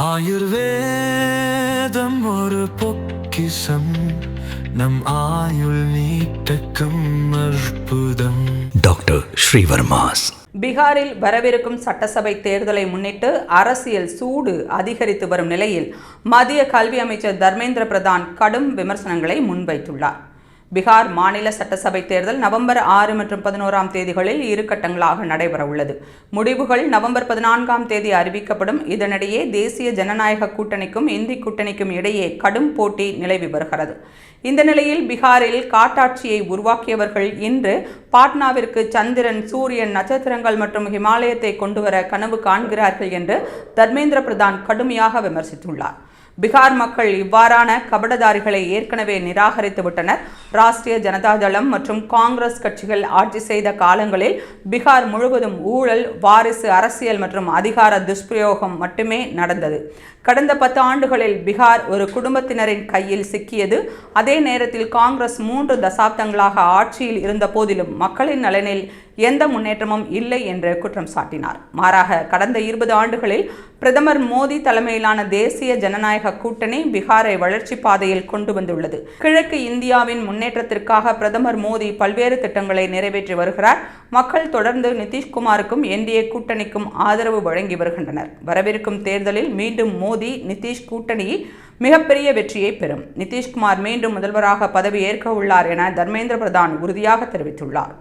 ஆயுர்வேதம் ஒரு பொக்கிசம் நம் ஆயுள் நீட்டக்கும் அற்புதம். டாக்டர் ஸ்ரீவர்மாஸ். பீகாரில் வரவிருக்கும் சட்டசபை தேர்தலை முன்னிட்டு அரசியல் சூடு அதிகரித்து வரும் நிலையில் மத்திய கல்வி அமைச்சர் தர்மேந்திர பிரதான் கடும் விமர்சனங்களை முன்வைத்துள்ளார். பீகார் மாநில சட்டசபை தேர்தல் நவம்பர் ஆறு மற்றும் பதினோராம் தேதிகளில் இரு கட்டங்களாக நடைபெறவுள்ளது. முடிவுகள் நவம்பர் பதினான்காம் தேதி அறிவிக்கப்படும். இதனிடையே தேசிய ஜனநாயக கூட்டணிக்கும் இந்தி கூட்டணிக்கும் இடையே கடும் போட்டி நிலவி வருகிறது. இந்த நிலையில் பீகாரில் காட்டாட்சியை உருவாக்கியவர்கள் இன்று பாட்னாவிற்கு சந்திரன் சூரியன் நட்சத்திரங்கள் மற்றும் ஹிமாலயத்தை கொண்டுவர கனவு காண்கிறார்கள் என்று தர்மேந்திர பிரதான் கடுமையாக விமர்சித்துள்ளார். பீகார் மக்கள் இவ்வாறான கபடதாரிகளை ஏற்கனவே நிராகரித்து விட்டனர். ராஷ்டிரிய ஜனதா தளம் மற்றும் காங்கிரஸ் கட்சிகள் ஆட்சி செய்த காலங்களில் பீகார் முழுவதும் ஊழல் வாரிசு அரசியல் மற்றும் அதிகார துஷ்பிரயோகம் மட்டுமே நடந்தது. கடந்த பத்து ஆண்டுகளில் பீகார் ஒரு குடும்பத்தினரின் கையில் சிக்கியது. அதே நேரத்தில் காங்கிரஸ் மூன்று தசாப்தங்களாக ஆட்சியில் இருந்த போதிலும் மக்களின் நலனில் எந்த முன்னேற்றமும் இல்லை என்று குற்றம் சாட்டினார். மாறாக கடந்த இருபது ஆண்டுகளில் பிரதமர் மோடி தலைமையிலான தேசிய ஜனநாயக கூட்டணி பீகாரை வளர்ச்சி பாதையில் கொண்டு வந்துள்ளது. கிழக்கு இந்தியாவின் முன்னேற்றத்திற்காக பிரதமர் மோடி பல்வேறு திட்டங்களை நிறைவேற்றி வருகிறார். மக்கள் தொடர்ந்து நிதிஷ்குமாருக்கும் என்டிஏ கூட்டணிக்கும் ஆதரவு வழங்கி வருகின்றனர். வரவிருக்கும் தேர்தலில் மீண்டும் மோடி நிதிஷ் கூட்டணி மிகப்பெரிய வெற்றியை பெறும். நிதிஷ்குமார் மீண்டும் முதல்வராக பதவி ஏற்க உள்ளார் என தர்மேந்திர பிரதான் உறுதியாக தெரிவித்துள்ளார்.